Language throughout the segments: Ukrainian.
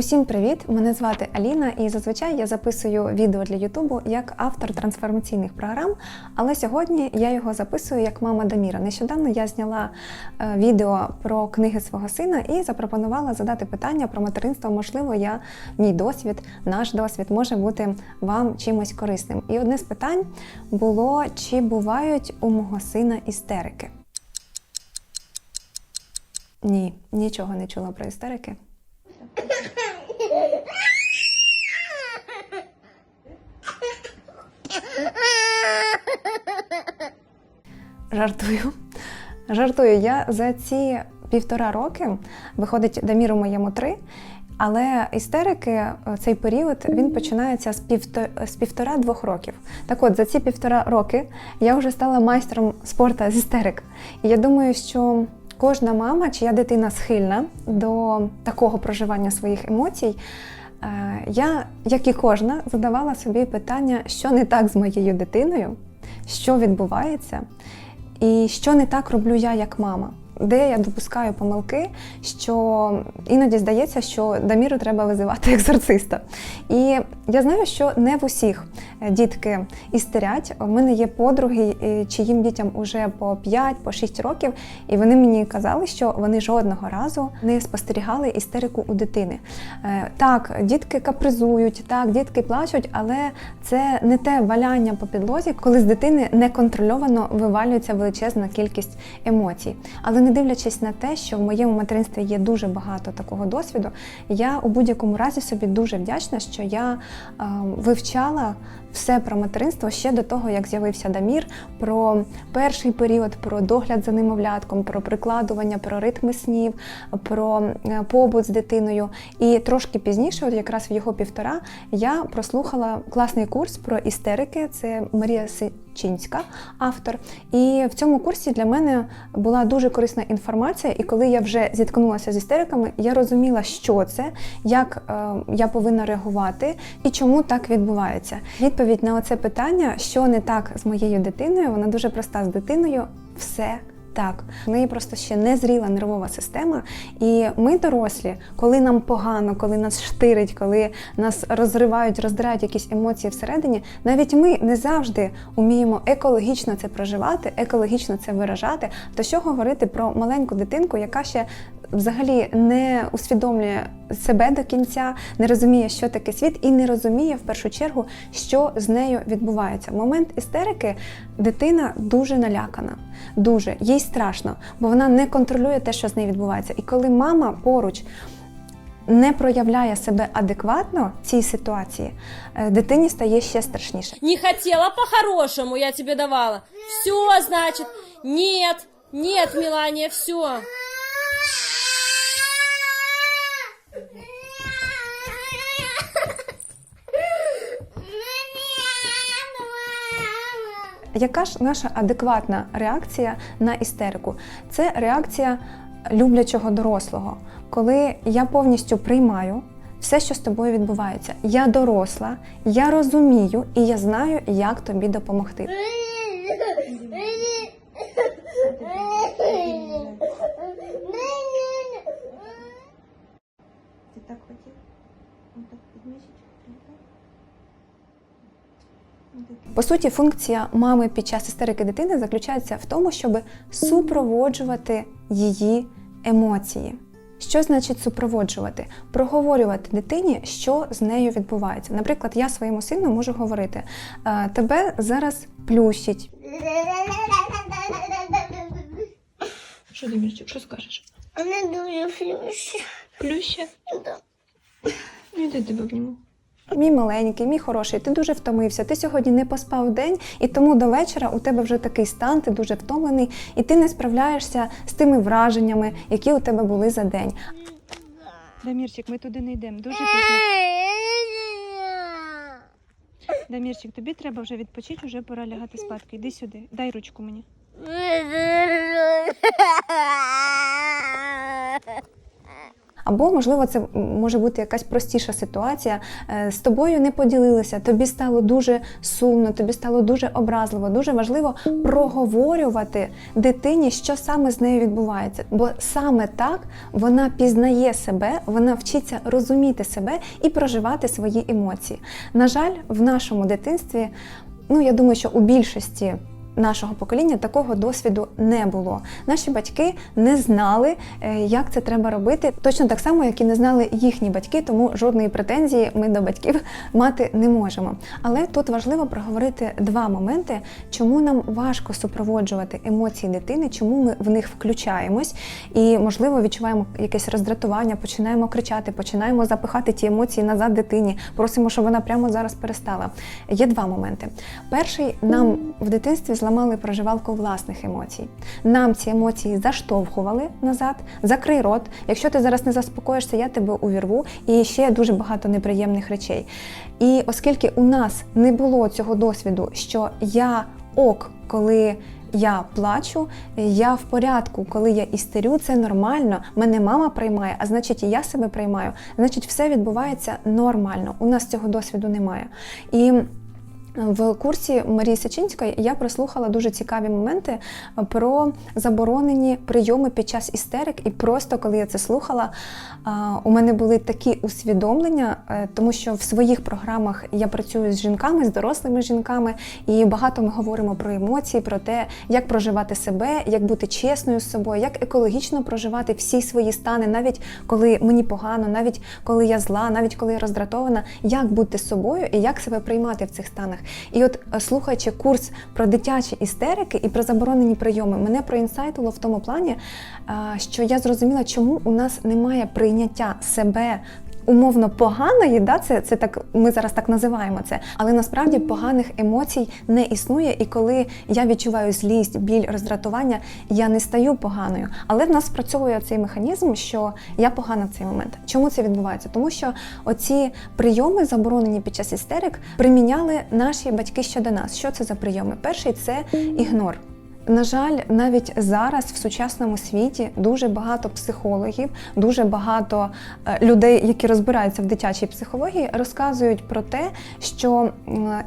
Усім привіт! Мене звати Аліна, і зазвичай я записую відео для Ютубу як автор трансформаційних програм. Але сьогодні я його записую як мама Даміра. Нещодавно я зняла е, відео про книги свого сина і запропонувала задати питання про материнство. Можливо, я мій досвід, наш досвід може бути вам чимось корисним. І одне з питань було: чи бувають у мого сина істерики? Ні, нічого не чула про істерики. Жартую. Жартую. Я за ці півтора роки виходить Даміру моєму три. Але істерики, е, цей період він починається з півто, з півтора-двох років. Так от, за ці півтора роки я вже стала майстром спорту з істерик. І я думаю, що кожна мама, чия дитина схильна до такого проживання своїх емоцій, я, як і кожна, задавала собі питання, що не так з моєю дитиною, що відбувається, і що не так роблю я як мама. Де я допускаю помилки, що іноді здається, що Даміру треба визивати екзорциста. І я знаю, що не в усіх е, дітки істерять. У мене є подруги, е, чиїм дітям уже по 5 по 6 років, і вони мені казали, що вони жодного разу не спостерігали істерику у дитини. Е, Так, дітки капризують, так, дітки плачуть, але це не те валяння по підлозі, коли з дитини неконтрольовано вивалюється величезна кількість емоцій. Але не дивлячись на те, що в моєму материнстві є дуже багато такого досвіду, я у будь-якому разі собі дуже вдячна, що я е, вивчала все про материнство ще до того, як з'явився Дамір, про перший період, про догляд за немовлятком, про прикладування, про ритми снів, про е, побут з дитиною. І трошки пізніше, от якраз в його півтора, я прослухала класний курс про істерики. Це Марія Сичинська, автор. І в цьому курсі для мене була дуже корисна інформація. І коли я вже зіткнулася з істериками, я розуміла, що це, як е, я повинна реагувати і чому так відбувається. Відповідь на оце питання, що не так з моєю дитиною, вона дуже проста з дитиною. Все так, в неї просто ще не зріла нервова система. І ми, дорослі, коли нам погано, коли нас штирить, коли нас розривають, роздирають якісь емоції всередині, навіть ми не завжди уміємо екологічно це проживати, екологічно це виражати. То що говорити про маленьку дитинку, яка ще взагалі не усвідомлює себе до кінця, не розуміє, що таке світ, і не розуміє в першу чергу, що з нею відбувається. В момент істерики дитина дуже налякана, дуже їй страшно, бо вона не контролює те, що з нею відбувається. І коли мама поруч. Не проявляє себе адекватно в цій ситуації, е, дитині стає ще страшніше. Не хотела по-хорошему, я тебе давала. Все, значит, нет, нет, Мелания, все. Яка ж наша адекватна реакція на істерику? Це реакція люблячого дорослого, коли я повністю приймаю все, що з тобою відбувається. Я доросла, я розумію і я знаю, як тобі допомогти. Ти так хотів? Отак під місячку прилітав? По суті, функція мами під час істерики дитини заключається в тому, щоб супроводжувати її емоції. Що значить супроводжувати? Проговорювати дитині, що з нею відбувається. Наприклад, я своєму сину можу говорити: «Е, тебе зараз плющить. Що, Демірчик, що скажеш? Вона дуже флюще. Плюще? Да. Ну, йди тебе обніму. Мій маленький, мій хороший, ти дуже втомився, ти сьогодні не поспав день, і тому до вечора у тебе вже такий стан, ти дуже втомлений, і ти не справляєшся з тими враженнями, які у тебе були за день. Дамірчик, ми туди не йдемо. Дуже пізно. Дамірчик, тобі треба вже відпочити, вже пора лягати спадки. Іди сюди, дай ручку мені. Або, можливо, це може бути якась простіша ситуація. Е, З тобою не поділилися, тобі стало дуже сумно, тобі стало дуже образливо. Дуже важливо проговорювати дитині, що саме з нею відбувається. Бо саме так вона пізнає себе, вона вчиться розуміти себе і проживати свої емоції. На жаль, в нашому дитинстві, ну я думаю, що у більшості нашого покоління такого досвіду не було. Наші батьки не знали, е, як це треба робити, точно так само, як і не знали їхні батьки, тому жодної претензії ми до батьків мати не можемо. Але тут важливо проговорити два моменти, чому нам важко супроводжувати емоції дитини, чому ми в них включаємось і, можливо, відчуваємо якесь роздратування, починаємо кричати, починаємо запихати ті емоції назад дитині, просимо, щоб вона прямо зараз перестала. Є два моменти. Перший нам в дитинстві зламали проживалку власних емоцій. Нам ці емоції заштовхували назад, закрий рот. Якщо ти зараз не заспокоїшся, я тебе увірву. І ще дуже багато неприємних речей. І оскільки у нас не було цього досвіду, що я ок, коли я плачу, я в порядку, коли я істерю, це нормально. Мене мама приймає, а значить, і я себе приймаю. Значить, все відбувається нормально. У нас цього досвіду немає. І в курсі Марії Сачинської я прослухала дуже цікаві моменти про заборонені прийоми під час істерик. І просто коли я це слухала, у мене були такі усвідомлення, е, тому що в своїх програмах я працюю з жінками, з дорослими жінками, і багато ми говоримо про емоції, про те, як проживати себе, як бути чесною з собою, як екологічно проживати всі свої стани, навіть коли мені погано, навіть коли я зла, навіть коли я роздратована, як бути собою і як себе приймати в цих станах. І от е, слухаючи курс про дитячі істерики і про заборонені прийоми, мене проінсайтило в тому плані, що я зрозуміла, чому у нас немає прийняття себе. Умовно поганої, да, це, це так ми зараз так називаємо це, але насправді поганих емоцій не існує. І коли я відчуваю злість, біль, роздратування, я не стаю поганою. Але в нас спрацьовує цей механізм, що я погана в цей момент. Чому це відбувається? Тому що оці прийоми, заборонені під час істерик, приміняли наші батьки щодо нас. Що це за прийоми? Перший це ігнор. На жаль, навіть зараз в сучасному світі дуже багато психологів, дуже багато е, людей, які розбираються в дитячій психології, розказують про те, що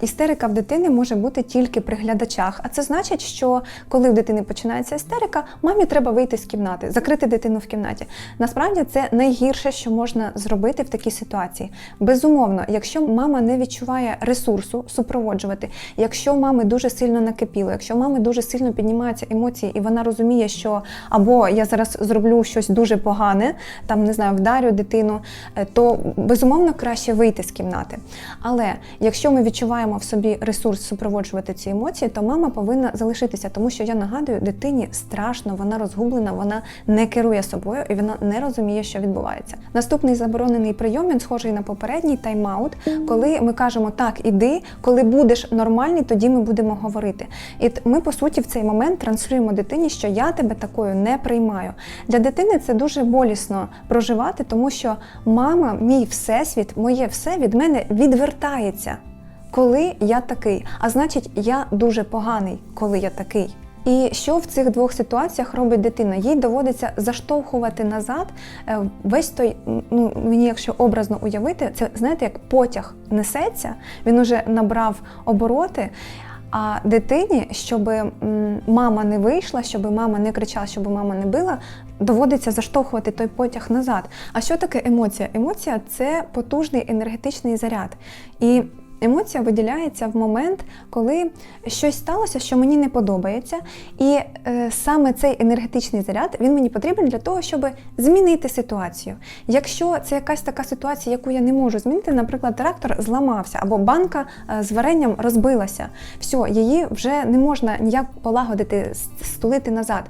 істерика в дитини може бути тільки при глядачах. А це значить, що коли в дитини починається істерика, мамі треба вийти з кімнати, закрити дитину в кімнаті. Насправді це найгірше, що можна зробити в такій ситуації. Безумовно, якщо мама не відчуває ресурсу супроводжувати, якщо мами дуже сильно накипіло, якщо мами дуже сильно піднімаються емоції, і вона розуміє, що або я зараз зроблю щось дуже погане, там не знаю, вдарю дитину, е, то безумовно краще вийти з кімнати. Але якщо ми відчуваємо в собі ресурс супроводжувати ці емоції, то мама повинна залишитися, тому що я нагадую, дитині страшно, вона розгублена, вона не керує собою і вона не розуміє, що відбувається. Наступний заборонений прийом він схожий на попередній тайм-аут, коли ми кажемо так, іди, коли будеш нормальний, тоді ми будемо говорити. І ми, по суті, в цей момент транслюємо дитині, що я тебе такою не приймаю. Для дитини це дуже болісно проживати, тому що мама, мій всесвіт, моє все від мене відвертається. Коли я такий, а значить, я дуже поганий, коли я такий. І що в цих двох ситуаціях робить дитина? Їй доводиться заштовхувати назад е, весь той, ну мені, якщо образно уявити, це знаєте, як потяг несеться, він уже набрав обороти. А дитині, щоб мама не вийшла, щоб мама не кричала, щоб мама не била, доводиться заштовхувати той потяг назад. А що таке емоція? Емоція це потужний енергетичний заряд. І Емоція виділяється в момент, коли щось сталося, що мені не подобається, і е, саме цей енергетичний заряд він мені потрібен для того, щоб змінити ситуацію. Якщо це якась така ситуація, яку я не можу змінити, наприклад, трактор зламався або банка е, з варенням розбилася, все, її вже не можна ніяк полагодити, стулити назад.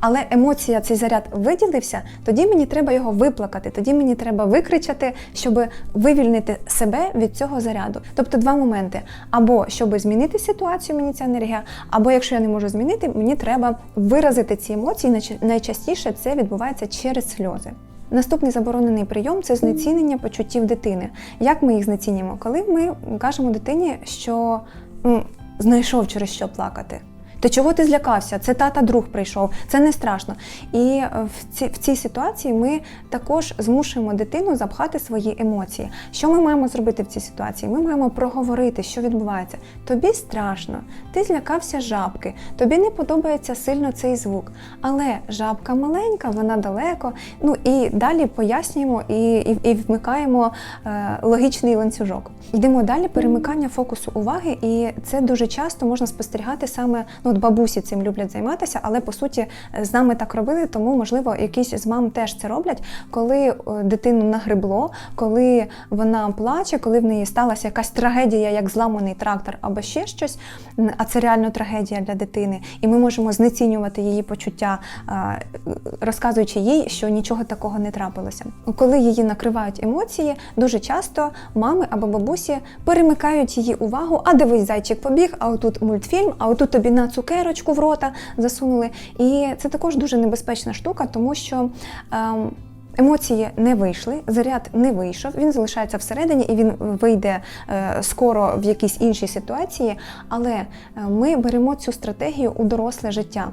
Але емоція, цей заряд виділився, тоді мені треба його виплакати, тоді мені треба викричати, щоб вивільнити себе від цього заряду. Тобто два моменти: або щоб змінити ситуацію, мені ця енергія, або якщо я не можу змінити, мені треба виразити ці емоції. Найчастіше це відбувається через сльози. Наступний заборонений прийом це знецінення почуттів дитини. Як ми їх знецінюємо? Коли ми кажемо дитині, що знайшов через що плакати. Ти чого ти злякався? Це тата друг прийшов, це не страшно. І е, в, ці, в цій ситуації ми також змушуємо дитину запхати свої емоції. Що ми маємо зробити в цій ситуації? Ми маємо проговорити, що відбувається. Тобі страшно, ти злякався жабки, тобі не подобається сильно цей звук. Але жабка маленька, вона далеко. Ну і далі пояснюємо і, і, і вмикаємо е, логічний ланцюжок. Йдемо далі, перемикання фокусу уваги, і це дуже часто можна спостерігати саме ну, от бабусі цим люблять займатися, але по суті з нами так робили, тому можливо якісь з мам теж це роблять, коли е, дитину нагребло, коли вона плаче, коли в неї сталася якась трагедія, як зламаний трактор або ще щось, а це реально трагедія для дитини, і ми можемо знецінювати її почуття, розказуючи їй, що нічого такого не трапилося. Коли її накривають емоції, дуже часто мами або бабусі перемикають її увагу. А дивись, зайчик побіг, а отут мультфільм, а отут тобі на цукерочку в рота засунули. І це також дуже небезпечна штука, тому що. Ем, Емоції не вийшли, заряд не вийшов, він залишається всередині і він вийде е, скоро в якійсь іншій ситуації. Але е, ми беремо цю стратегію у доросле життя.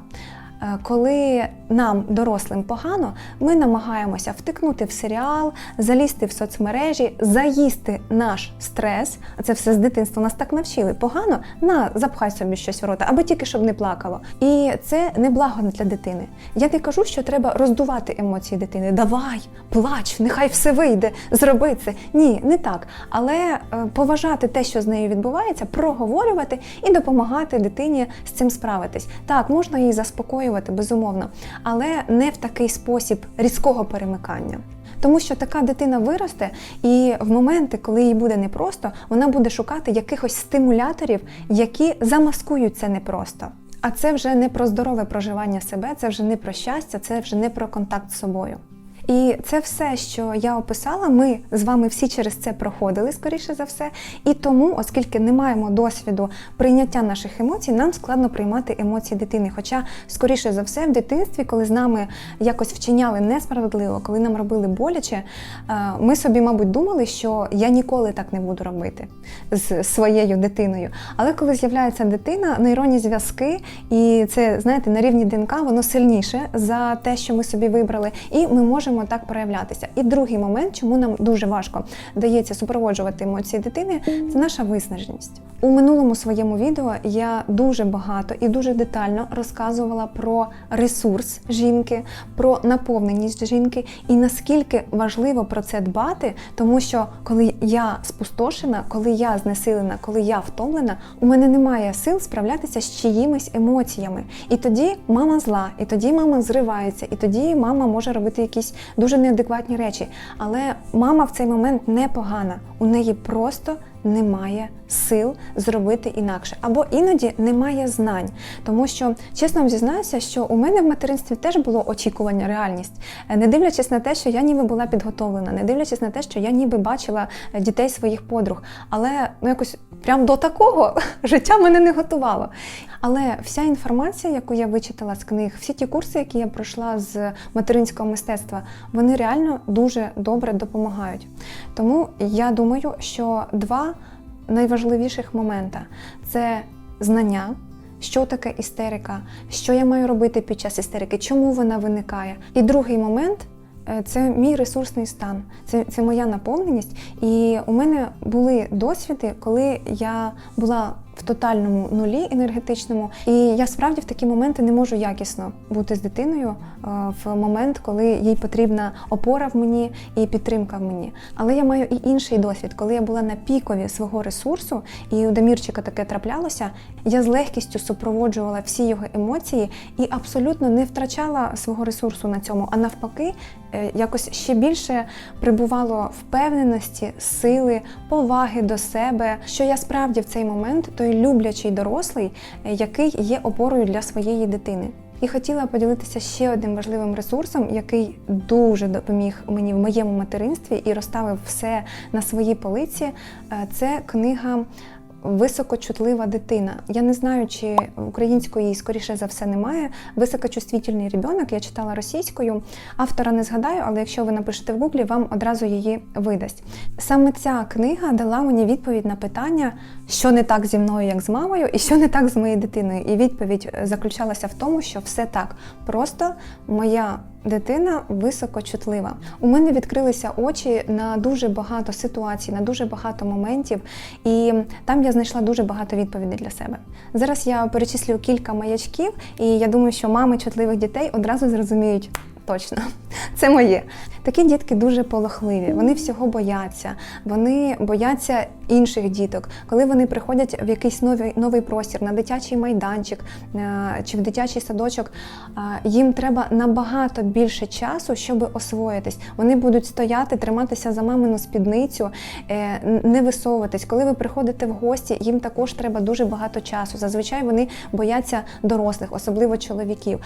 Е, Коли нам, дорослим, погано, ми намагаємося втикнути в серіал, залізти в соцмережі, заїсти наш стрес. А Це все з дитинства нас так навчили. Погано на запхай собі щось в рота, аби тільки щоб не плакало. І це не благо для дитини. Я не кажу, що треба роздувати емоції дитини. Давай, плач, нехай все вийде, зроби це. Ні, не так. Але е, поважати те, що з нею відбувається, проговорювати і допомагати дитині з цим справитись. Так, можна її заспокоювати, безумовно, але не в такий спосіб різкого перемикання. Тому що така дитина виросте, і в моменти, коли їй буде непросто, вона буде шукати якихось стимуляторів, які замаскують це непросто. А це вже не про здорове проживання себе, це вже не про щастя, це вже не про контакт з собою. І це все, що я описала, ми з вами всі через це проходили, скоріше за все. І тому, оскільки не маємо досвіду прийняття наших емоцій, нам складно приймати емоції дитини. Хоча, скоріше за все, в дитинстві, коли з нами якось вчиняли несправедливо, коли нам робили боляче, е, ми собі, мабуть, думали, що я ніколи так не буду робити з своєю дитиною. Але коли з'являється дитина, нейронні зв'язки, і це, знаєте, на рівні ДНК воно сильніше за те, що ми собі вибрали, і ми можемо так проявлятися. І другий момент, чому нам дуже важко дається супроводжувати емоції дитини, це наша виснаженість. У минулому своєму відео я дуже багато і дуже детально розказувала про ресурс жінки, про наповненість жінки і наскільки важливо про це дбати, тому що коли я спустошена, коли я знесилена, коли я втомлена, у мене немає сил справлятися з чиїмись емоціями. І тоді мама зла, і тоді мама зривається, і тоді мама може робити якісь дуже неадекватні речі. Але мама в цей момент не погана, у неї просто немає сил зробити інакше, або іноді немає знань. Тому що, чесно вам зізнаюся, що у мене в материнстві теж було очікування, реальність, Е, не дивлячись на те, що я ніби була підготовлена, не дивлячись на те, що я ніби бачила е, дітей своїх подруг. Але ну якось прям до такого життя мене не готувало. Але вся інформація, яку я вичитала з книг, всі ті курси, які я пройшла з материнського мистецтва, вони реально дуже добре допомагають. Тому я думаю, що два найважливіших момента це знання. Що таке істерика, що я маю робити під час істерики, чому вона виникає. І другий момент е, це мій ресурсний стан, це, це моя наповненість. І у мене були досвіди, коли я була в тотальному нулі енергетичному, і я справді в такі моменти не можу якісно бути з дитиною е, в момент, коли їй потрібна опора в мені і підтримка в мені. Але я маю і інший досвід, коли я була на пікові свого ресурсу, і у Дамірчика таке траплялося. Я з легкістю супроводжувала всі його емоції і абсолютно не втрачала свого ресурсу на цьому, а навпаки, е, якось ще більше прибувало впевненості, сили, поваги до себе, що я справді в цей момент той люблячий дорослий, е, який є опорою для своєї дитини. І хотіла поділитися ще одним важливим ресурсом, який дуже допоміг мені в моєму материнстві і розставив все на своїй полиці. Е, Це книга високочутлива дитина. Я не знаю, чи української скоріше за все немає. Високочувствительний ребенок, я читала російською. Автора не згадаю, але якщо ви напишете в гуглі, вам одразу її видасть. Саме ця книга дала мені відповідь на питання, що не так зі мною, як з мамою, і що не так з моєю дитиною. І відповідь е, заключалася в тому, що все так. Просто моя дитина високочутлива. У мене відкрилися очі на дуже багато ситуацій, на дуже багато моментів, і там я знайшла дуже багато відповідей для себе. Зараз я перечислю кілька маячків, і я думаю, що мами чутливих дітей одразу зрозуміють. Точно, це моє. Такі дітки дуже полохливі, вони всього бояться, вони бояться інших діток. Коли вони приходять в якийсь новий, новий простір, на дитячий майданчик е, чи в дитячий садочок, е, їм треба набагато більше часу, щоб освоїтись. Вони будуть стояти, триматися за мамину спідницю, е, не висовуватись. Коли ви приходите в гості, їм також треба дуже багато часу. Зазвичай вони бояться дорослих, особливо чоловіків.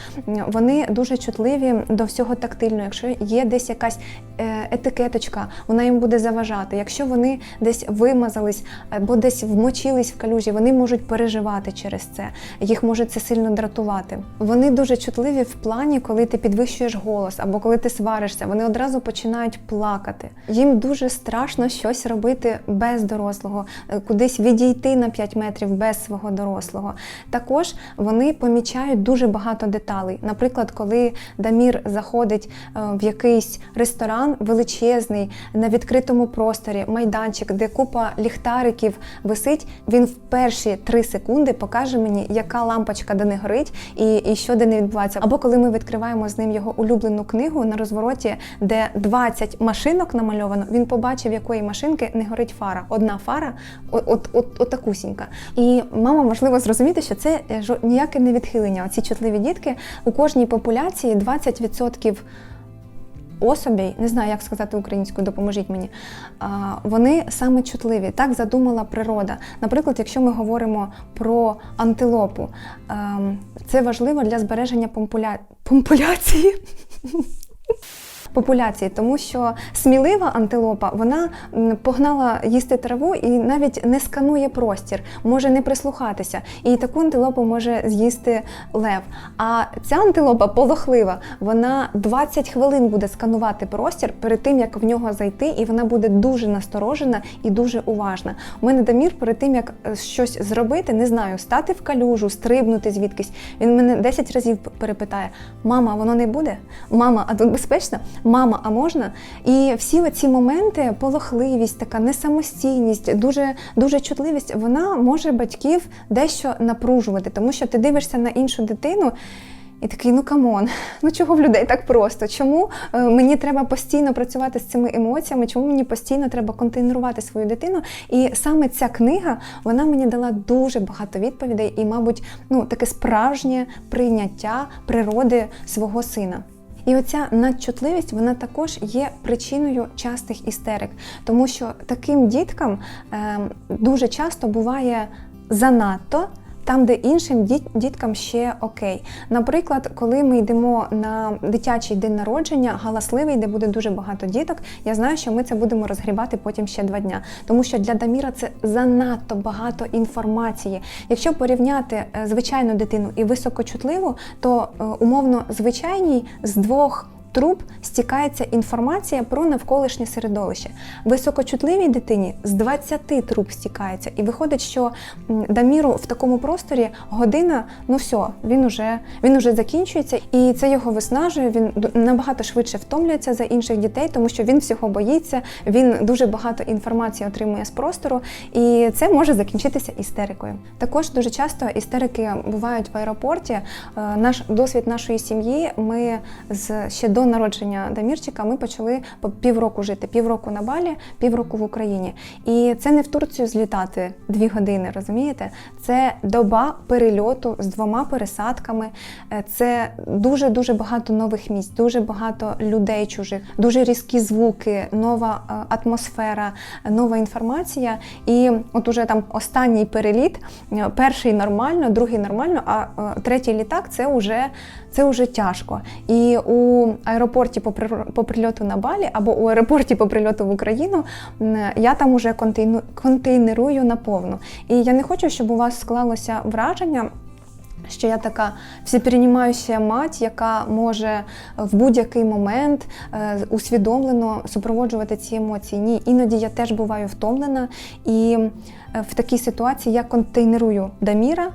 Вони дуже чутливі до всього тактильного. Якщо є десь якась е, етикеточка, вона їм буде заважати. Якщо вони десь вимазались або десь вмочились в калюжі, вони можуть переживати через це. Їх може це сильно дратувати. Вони дуже чутливі в плані, коли ти підвищуєш голос або коли ти сваришся, вони одразу починають плакати. Їм дуже страшно щось робити без дорослого, е, кудись відійти на 5 метрів без свого дорослого. Також вони помічають дуже багато деталей. Наприклад, коли Дамір заходить е, в якийсь ресторан величезний на відкритому просторі, майданчик, де купа ліхтариків висить, він в перші три секунди покаже мені, яка лампочка де не горить і, і що де не відбувається. Або коли ми відкриваємо з ним його улюблену книгу на розвороті, де 20 машинок намальовано, він побачив, якої машинки не горить фара. Одна фара, от, от, от, от такусінька. І мама важливо зрозуміти, що це е, жо- ніяке не відхилення. Оці чутливі дітки у кожній популяції 20% особей, не знаю, як сказати українською, допоможіть мені. Вони саме чутливі. Так задумала природа. Наприклад, якщо ми говоримо про антилопу, ем, це важливо для збереження помпуля... помпуляції. Популяції, тому що смілива антилопа вона погнала їсти траву і навіть не сканує простір, може не прислухатися. І таку антилопу може з'їсти лев. А ця антилопа полохлива, вона 20 хвилин буде сканувати простір перед тим, як в нього зайти, і вона буде дуже насторожена і дуже уважна. У мене Дамір перед тим, як е, щось зробити, не знаю, стати в калюжу, стрибнути звідкись. Він мене 10 разів перепитає: Мама, воно не буде? Мама, а тут безпечно? Мама, а можна? І всі оці моменти, полохливість, така несамостійність, дуже, дуже чутливість, вона може батьків дещо напружувати, тому що ти дивишся на іншу дитину. І такий, ну камон, ну чого в людей так просто? Чому е, мені треба постійно працювати з цими емоціями? Чому мені постійно треба контейнерувати свою дитину? І саме ця книга вона мені дала дуже багато відповідей і, мабуть, ну таке справжнє прийняття природи свого сина. І оця надчутливість вона також є причиною частих істерик, тому що таким діткам ем, дуже часто буває занадто. Там, де іншим діт- діткам ще окей. Наприклад, коли ми йдемо на дитячий день народження, галасливий, де буде дуже багато діток, я знаю, що ми це будемо розгрібати потім ще два дня. Тому що для Даміра це занадто багато інформації. Якщо порівняти е, звичайну дитину і високочутливу, то е, умовно звичайній з двох труб стікається інформація про навколишнє середовище. Високочутливій дитині з 20 труб стікається. І виходить, що Даміру в такому просторі година, ну все, він уже, він уже закінчується, і це його виснажує. Він набагато швидше втомлюється за інших дітей, тому що він всього боїться, він дуже багато інформації отримує з простору, і це може закінчитися істерикою. Також дуже часто істерики бувають в аеропорті. Е, Наш досвід нашої сім'ї. Ми з ще до народження Дамірчика ми почали півроку жити, півроку на Балі, півроку в Україні. І це не в Турцію злітати дві години, розумієте? Це доба перельоту з двома пересадками. Е, Це дуже дуже багато нових місць, дуже багато людей чужих, дуже різкі звуки, нова е, атмосфера, нова інформація. І от уже там останній переліт, е, перший нормально, другий нормально, а третій літак це вже, це вже тяжко. І у аеропорті по, прильоту на Балі або у аеропорті по прильоту в Україну, я там уже контейнерую наповну. І я не хочу, щоб у вас склалося враження. Що я така всеперенімаюча мать, яка може в будь-який момент е, усвідомлено супроводжувати ці емоції. Ні, іноді я теж буваю втомлена, і е, в такій ситуації я контейнерую Даміра.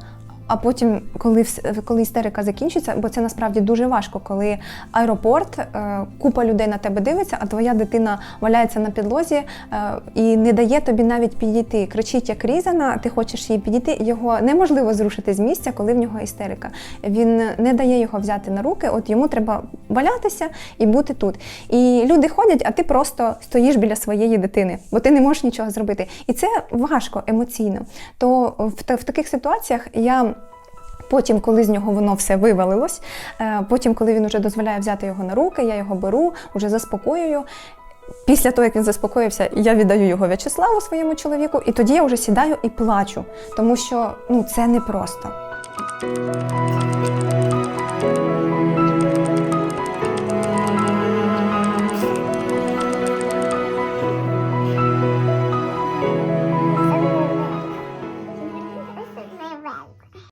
А потім, коли коли істерика закінчиться, бо це насправді дуже важко, коли аеропорт, е, купа людей на тебе дивиться, а твоя дитина валяється на підлозі е, і не дає тобі навіть підійти. Кричить як різана, ти хочеш її підійти. Його неможливо зрушити з місця, коли в нього істерика. Він не дає його взяти на руки. От йому треба валятися і бути тут. І люди ходять, а ти просто стоїш біля своєї дитини, бо ти не можеш нічого зробити. І це важко емоційно. То в, в таких ситуаціях я. Потім, коли з нього воно все вивалилось, е, потім, коли він вже дозволяє взяти його на руки, я його беру, вже заспокоюю. Після того, як він заспокоївся, я віддаю його В'ячеславу своєму чоловіку, і тоді я вже сідаю і плачу, тому що ну, це непросто.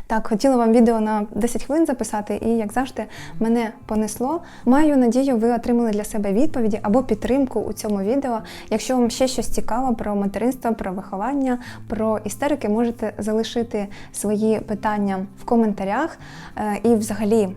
Так, хотіла вам відео на 10 хвилин записати, і як завжди, мене понесло. Маю надію, ви отримали для себе відповіді або підтримку у цьому відео. Якщо вам ще щось цікаво про материнство, про виховання, про істерики, можете залишити свої питання в коментарях. Е, І взагалі.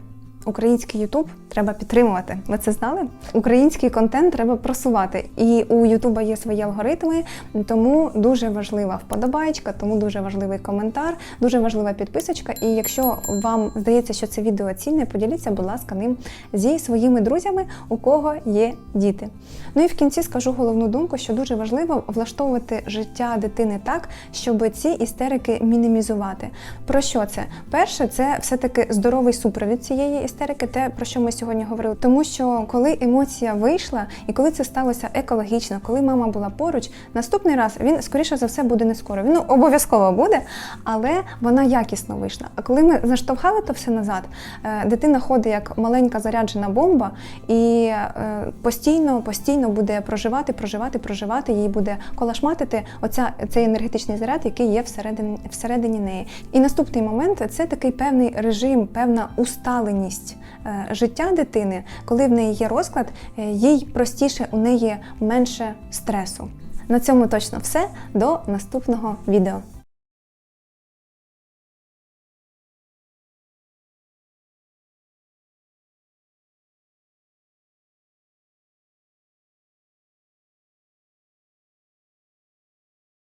Український Ютуб треба підтримувати. Ви це знали? Український контент треба просувати. І у Ютуба є свої алгоритми, тому дуже важлива вподобайка, тому дуже важливий коментар, дуже важлива підписочка. І якщо вам здається, що це відео цінне, поділіться, будь ласка, ним зі своїми друзями, у кого є діти. Ну і в кінці скажу головну думку, що дуже важливо влаштовувати життя дитини так, щоб ці істерики мінімізувати. Про що це? Перше, це все-таки здоровий супровід цієї істерики, те, про що ми сьогодні говорили. Тому що коли емоція вийшла, і коли це сталося екологічно, коли мама була поруч, наступний раз він скоріше за все буде не скоро. Він ну, обов'язково буде, але вона якісно вийшла. А коли ми заштовхали то все назад, е, дитина ходить як маленька заряджена бомба, і е, постійно, постійно буде проживати, проживати, проживати. Їй буде колашматити оця цей енергетичний заряд, який є всередині, всередині неї. І наступний момент це такий певний режим, певна усталеність е, життя дитини, коли в неї є розклад, е, їй простіше, у неї менше стресу. На цьому точно все. До наступного відео.